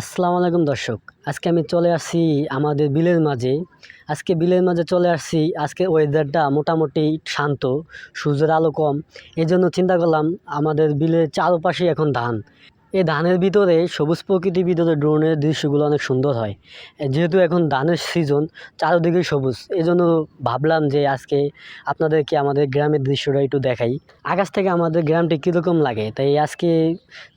আসসালামু আলাইকুম দর্শক। আজকে আমি চলে আসি আমাদের বিলের মাঝে। আজকে বিলের মাঝে চলে আসছি আজকে ওয়েদারটা মোটামুটি শান্ত, সূর্যের আলো কম। এই জন্য চিন্তা করলাম, আমাদের বিলের চারপাশে এখন ধান। এই ধানের ভিতরে, সবুজ প্রকৃতির ভিতরে ড্রোনের দৃশ্যগুলো অনেক সুন্দর হয়। যেহেতু এখন ধানের সিজন চারদিকে সবুজ। এই জন্য ভাবলাম যে আজকে আপনাদেরকে আমাদের গ্রামের দৃশ্যটা একটু দেখাই। আকাশ থেকে আমাদের গ্রামটি কীরকম লাগে? তাই আজকে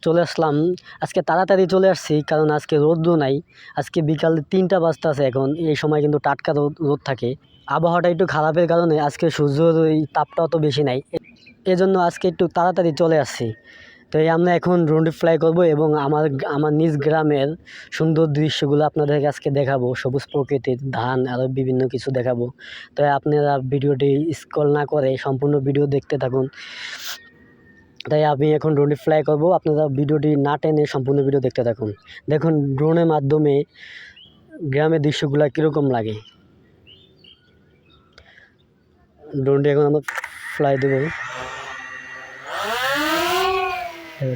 চলে আসলাম। আজকে তাড়াতাড়ি চলে আসছি, কারণ আজকে রোদ্র নাই। আজকে বিকাল তিনটা বাজতে আছে এখন। এই সময় কিন্তু টাটকা রোদ রোদ থাকে। আবহাওয়াটা একটু খারাপের কারণে আজকে সূর্যের ওই তাপটা অত বেশি নাই। এজন্য আজকে একটু তাড়াতাড়ি চলে আসছি। তো এই আমরা এখন ড্রোনটি ফ্লাই করব এবং আমার আমার নিজ গ্রামের সুন্দর দৃশ্যগুলো আপনাদের আজকে দেখাবো। সবুজ প্রকৃতির ধান আরও বিভিন্ন কিছু দেখাবো। তো আপনারা ভিডিওটি স্কল না করে সম্পূর্ণ ভিডিও দেখতে থাকুন। তাই আমি এখন ড্রোনটি ফ্লাই করব। আপনারা ভিডিওটি না টেনে সম্পূর্ণ ভিডিও দেখতে থাকুন। দেখুন ড্রোনের মাধ্যমে গ্রামের দৃশ্যগুলো কীরকম লাগে। ড্রোনটি এখন আমরা ফ্লাই দেবো। হ্যাঁ,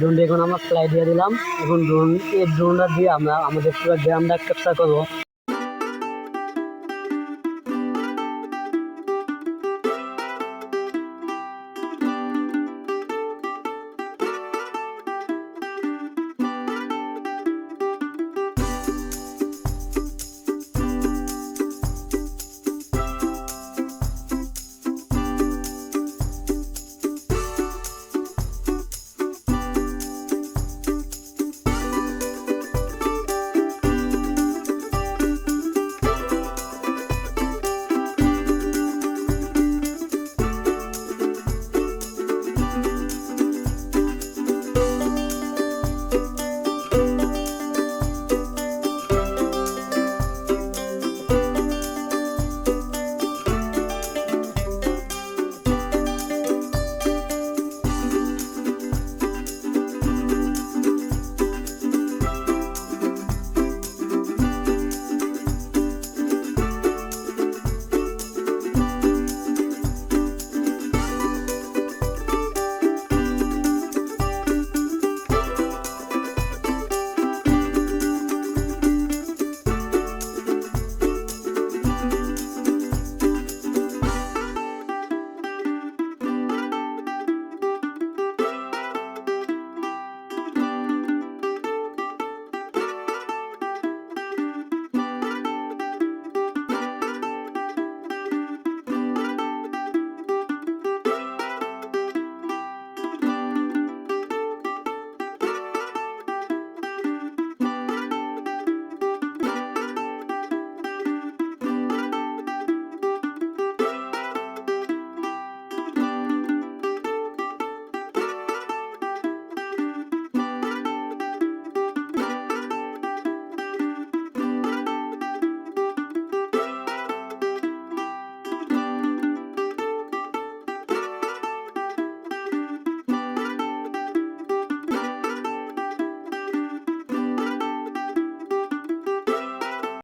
ড্রোনটি এখন আমরা ফ্লাই দিয়ে দিলাম। এখন ড্রোন এই ড্রোনটা দিয়ে আমরা আমাদের পুরো গ্রামটা ক্যাপচার করব।